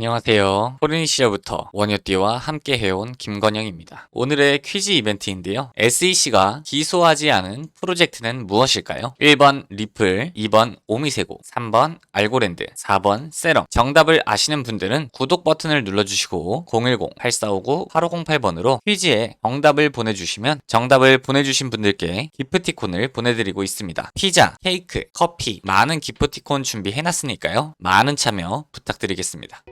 안녕하세요. 포르니 시절부터 원효띠와 함께 해온 김건영입니다. 오늘의 퀴즈 이벤트인데요. SEC가 기소하지 않은 프로젝트는 무엇일까요? 1번 리플, 2번 오미세고, 3번 알고랜드, 4번 세럼. 정답을 아시는 분들은 구독 버튼을 눌러주시고 010-8459-8508번으로 퀴즈에 정답을 보내주시면 정답을 보내주신 분들께 기프티콘을 보내드리고 있습니다. 피자, 케이크, 커피, 많은 기프티콘 준비해놨으니까요. 많은 참여 부탁드리겠습니다.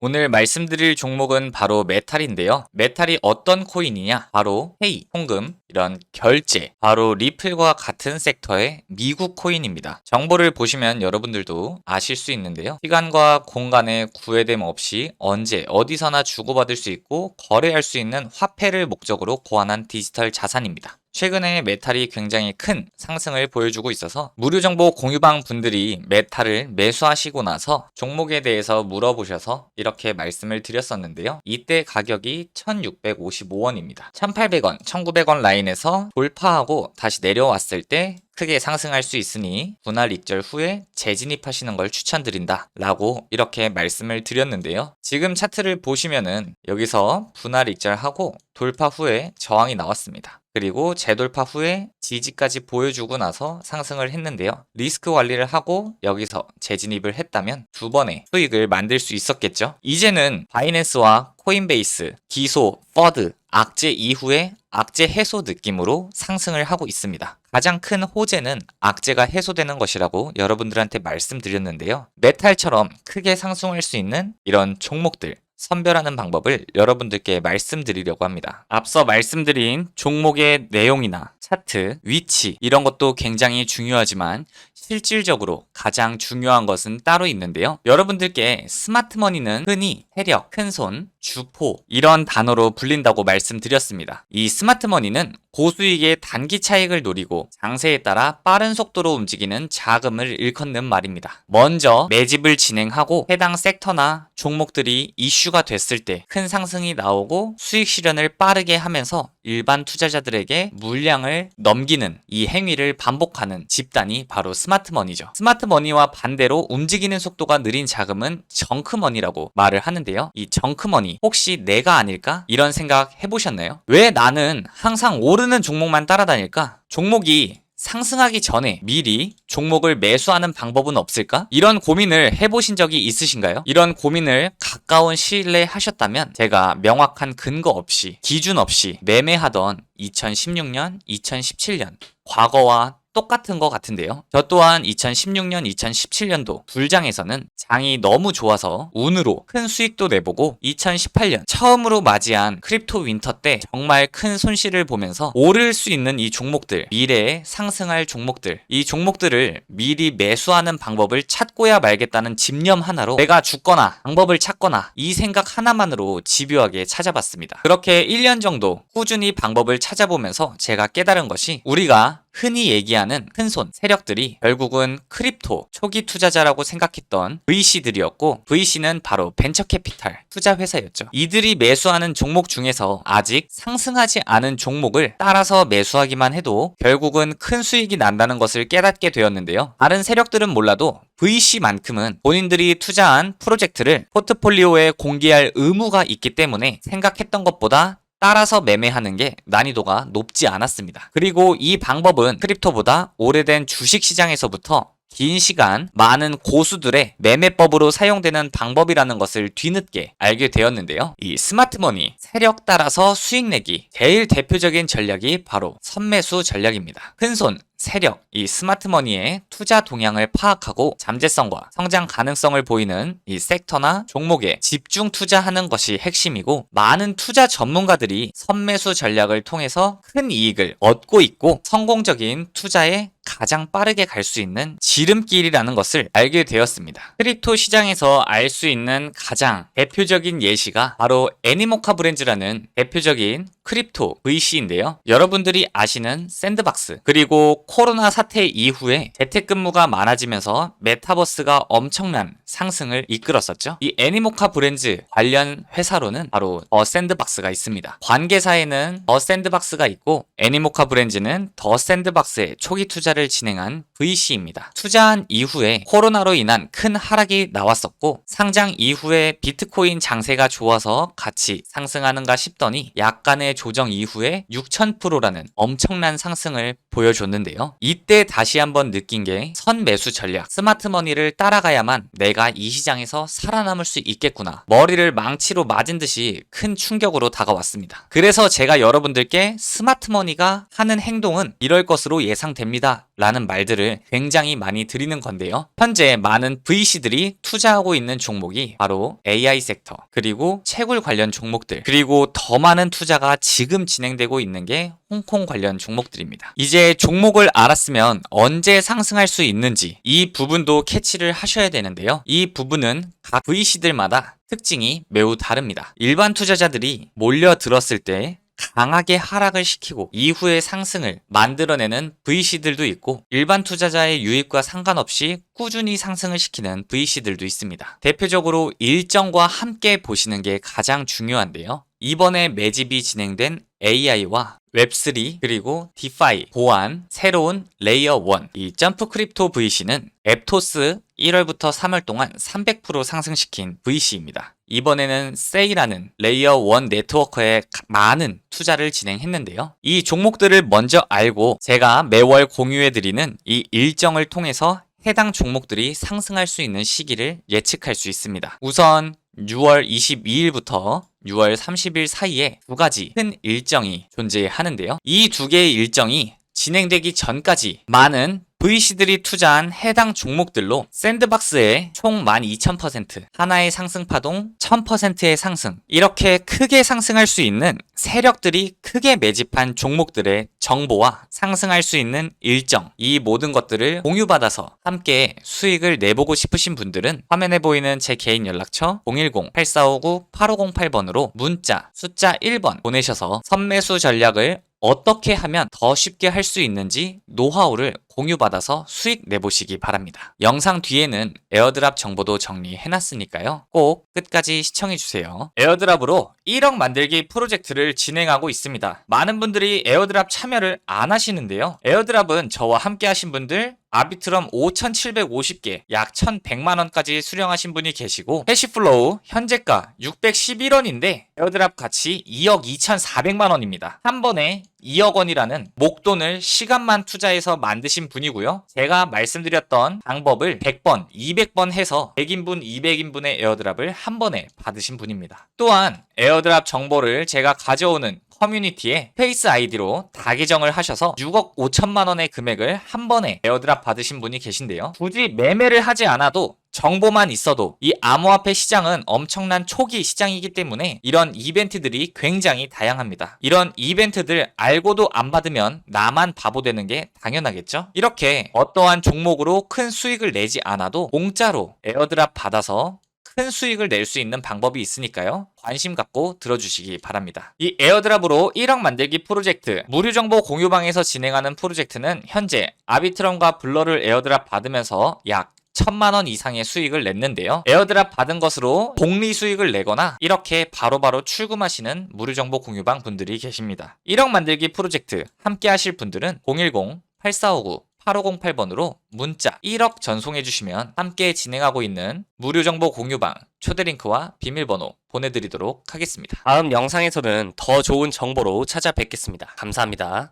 오늘 말씀드릴 종목은 바로 메탈인데요. 메탈이 어떤 코인이냐? 바로 페이, 송금, 이런 결제, 바로 리플과 같은 섹터의 미국 코인입니다. 정보를 보시면 여러분들도 아실 수 있는데요. 시간과 공간의 구애됨 없이 언제 어디서나 주고받을 수 있고 거래할 수 있는 화폐를 목적으로 고안한 디지털 자산입니다. 최근에 메탈이 굉장히 큰 상승을 보여주고 있어서 무료 정보 공유방 분들이 메탈을 매수하시고 나서 종목에 대해서 물어보셔서 이렇게 말씀을 드렸었는데요. 이때 가격이 1655원입니다. 1800원, 1900원 라인에서 돌파하고 다시 내려왔을 때 크게 상승할 수 있으니 분할 익절 후에 재진입하시는 걸 추천드린다 라고 이렇게 말씀을 드렸는데요. 지금 차트를 보시면은 여기서 분할 익절하고 돌파 후에 저항이 나왔습니다. 그리고 재돌파 후에 지지까지 보여주고 나서 상승을 했는데요. 리스크 관리를 하고 여기서 재진입을 했다면 두 번의 수익을 만들 수 있었겠죠. 이제는 바이낸스와 코인베이스, 기소, 퍼드, 악재 이후에 악재 해소 느낌으로 상승을 하고 있습니다. 가장 큰 호재는 악재가 해소되는 것이라고 여러분들한테 말씀드렸는데요. 메탈처럼 크게 상승할 수 있는 이런 종목들 선별하는 방법을 여러분들께 말씀드리려고 합니다. 앞서 말씀드린 종목의 내용이나 차트, 위치 이런 것도 굉장히 중요하지만 실질적으로 가장 중요한 것은 따로 있는데요. 여러분들께 스마트머니는 흔히 세력, 큰손, 주포 이런 단어로 불린다고 말씀드렸습니다. 이 스마트머니는 고수익의 단기 차익을 노리고 장세에 따라 빠른 속도로 움직이는 자금을 일컫는 말입니다. 먼저 매집을 진행하고 해당 섹터나 종목들이 이슈가 됐을 때 큰 상승이 나오고 수익 실현을 빠르게 하면서 일반 투자자들에게 물량을 넘기는 이 행위를 반복하는 집단이 바로 스마트머니죠. 스마트머니와 반대로 움직이는 속도가 느린 자금은 정크머니라고 말을 하는데요. 이 정크머니 혹시 내가 아닐까? 이런 생각 해보셨나요? 왜 나는 항상 오르는 종목만 따라다닐까? 종목이 상승하기 전에 미리 종목을 매수하는 방법은 없을까? 이런 고민을 해보신 적이 있으신가요? 이런 고민을 가까운 시일 내에 하셨다면 제가 명확한 근거 없이 기준 없이 매매하던 2016년, 2017년 과거와 똑같은 것 같은데요. 저 또한 2016년, 2017년도 불장에서는 장이 너무 좋아서 운으로 큰 수익도 내보고 2018년 처음으로 맞이한 크립토 윈터 때 정말 큰 손실을 보면서 오를 수 있는 이 종목들, 미래에 상승할 종목들, 이 종목들을 미리 매수하는 방법을 찾고야 말겠다는 집념 하나로 내가 죽거나 방법을 찾거나 이 생각 하나만으로 집요하게 찾아봤습니다. 그렇게 1년 정도 꾸준히 방법을 찾아보면서 제가 깨달은 것이 우리가 흔히 얘기하는 큰손 세력들이 결국은 크립토 초기 투자자라고 생각했던 VC들이었고 VC는 바로 벤처 캐피탈 투자 회사였죠. 이들이 매수하는 종목 중에서 아직 상승하지 않은 종목을 따라서 매수하기만 해도 결국은 큰 수익이 난다는 것을 깨닫게 되었는데요. 다른 세력들은 몰라도 VC만큼은 본인들이 투자한 프로젝트를 포트폴리오에 공개할 의무가 있기 때문에 생각했던 것보다 따라서 매매하는 게 난이도가 높지 않았습니다. 그리고 이 방법은 크립토보다 오래된 주식 시장에서부터 긴 시간 많은 고수들의 매매법으로 사용되는 방법이라는 것을 뒤늦게 알게 되었는데요. 이 스마트머니 세력 따라서 수익 내기 제일 대표적인 전략이 바로 선매수 전략입니다. 큰손 세력, 이 스마트머니의 투자 동향을 파악하고 잠재성과 성장 가능성을 보이는 이 섹터나 종목에 집중 투자하는 것이 핵심이고 많은 투자 전문가들이 선매수 전략을 통해서 큰 이익을 얻고 있고 성공적인 투자의 가장 빠르게 갈 수 있는 지름길이라는 것을 알게 되었습니다. 크립토 시장에서 알 수 있는 가장 대표적인 예시가 바로 애니모카 브랜즈라는 대표적인 크립토 VC인데요. 여러분들이 아시는 샌드박스 그리고 코로나 사태 이후에 재택근무가 많아지면서 메타버스가 엄청난 상승을 이끌었었죠. 이 애니모카 브랜즈 관련 회사로는 바로 더 샌드박스가 있습니다. 관계사에는 더 샌드박스가 있고 애니모카 브랜즈는 더 샌드박스에 초기 투자를 진행한 VC입니다. 투자한 이후에 코로나로 인한 큰 하락이 나왔었고 상장 이후에 비트코인 장세가 좋아서 같이 상승하는가 싶더니 약간의 조정 이후에 6000%라는 엄청난 상승을 보여줬는데요. 이때 다시 한번 느낀 게 선매수 전략, 스마트머니를 따라가야만 내가 이 시장에서 살아남을 수 있겠구나. 머리를 망치로 맞은 듯이 큰 충격으로 다가왔습니다. 그래서 제가 여러분들께 스마트머니가 하는 행동은 이럴 것으로 예상됩니다. 라는 말들을 굉장히 많이 드리는 건데요. 현재 많은 VC들이 투자하고 있는 종목이 바로 AI 섹터, 그리고 채굴 관련 종목들, 그리고 더 많은 투자가 지금 진행되고 있는 게 홍콩 관련 종목들입니다. 이제 종목을 알았으면 언제 상승할 수 있는지 이 부분도 캐치를 하셔야 되는데요. 이 부분은 각 VC들마다 특징이 매우 다릅니다. 일반 투자자들이 몰려들었을 때 강하게 하락을 시키고 이후에 상승을 만들어내는 VC들도 있고 일반 투자자의 유입과 상관없이 꾸준히 상승을 시키는 VC들도 있습니다. 대표적으로 일정과 함께 보시는 게 가장 중요한데요. 이번에 매집이 진행된 AI와 웹3 그리고 디파이 보안 새로운 레이어 1 이 점프 크립토 VC는 앱토스 1월부터 3월 동안 300% 상승시킨 VC입니다. 이번에는 세이라는 레이어 1 네트워크에 가- 많은 투자를 진행했는데요. 이 종목들을 먼저 알고 제가 매월 공유해드리는 이 일정을 통해서 해당 종목들이 상승할 수 있는 시기를 예측할 수 있습니다. 우선 6월 22일부터 6월 30일 사이에 두 가지 큰 일정이 존재하는데요. 이 두 개의 일정이 진행되기 전까지 많은 VC들이 투자한 해당 종목들로 샌드박스에 총12,000% 하나의 상승 파동 1,000%의 상승. 이렇게 크게 상승할 수 있는 세력들이 크게 매집한 종목들의 정보와 상승할 수 있는 일정 이 모든 것들을 공유받아서 함께 수익을 내보고 싶으신 분들은 화면에 보이는 제 개인 연락처 010-8459-8508번으로 문자 숫자 1번 보내셔서 선매수 전략을 어떻게 하면 더 쉽게 할 수 있는지 노하우를 공유받아서 수익 내보시기 바랍니다. 영상 뒤에는 에어드랍 정보도 정리해놨으니까요. 꼭 끝까지 시청해주세요. 에어드랍으로 1억 만들기 프로젝트를 진행하고 있습니다. 많은 분들이 에어드랍 참여를 안 하시는데요. 에어드랍은 저와 함께 하신 분들 아비트럼 5,750개, 약 1,100만원까지 수령하신 분이 계시고, 해시플로우 현재가 611원인데, 에어드랍 가치 2억 2,400만원입니다. 한 번에 2억 원이라는 목돈을 시간만 투자해서 만드신 분이고요. 제가 말씀드렸던 방법을 100번, 200번 해서 100인분, 200인분의 에어드랍을 한 번에 받으신 분입니다. 또한 에어드랍 정보를 제가 가져오는 커뮤니티에 페이스 아이디로 다 계정을 하셔서 6억 5천만 원의 금액을 한 번에 에어드랍 받으신 분이 계신데요. 굳이 매매를 하지 않아도 정보만 있어도 이 암호화폐 시장은 엄청난 초기 시장이기 때문에 이런 이벤트들이 굉장히 다양합니다. 이런 이벤트들 알고도 안 받으면 나만 바보 되는 게 당연하겠죠? 이렇게 어떠한 종목으로 큰 수익을 내지 않아도 공짜로 에어드랍 받아서 큰 수익을 낼 수 있는 방법이 있으니까요. 관심 갖고 들어주시기 바랍니다. 이 에어드랍으로 1억 만들기 프로젝트 무료 정보 공유방에서 진행하는 프로젝트는 현재 아비트럼과 블러를 에어드랍 받으면서 약 천만 원 이상의 수익을 냈는데요. 에어드랍 받은 것으로 복리 수익을 내거나 이렇게 바로바로 출금하시는 무료 정보 공유방 분들이 계십니다. 1억 만들기 프로젝트 함께 하실 분들은 010 8459 8508번으로 문자 1억 전송해 주시면 함께 진행하고 있는 무료 정보 공유방 초대 링크와 비밀번호 보내드리도록 하겠습니다. 다음 영상에서는 더 좋은 정보로 찾아뵙겠습니다. 감사합니다.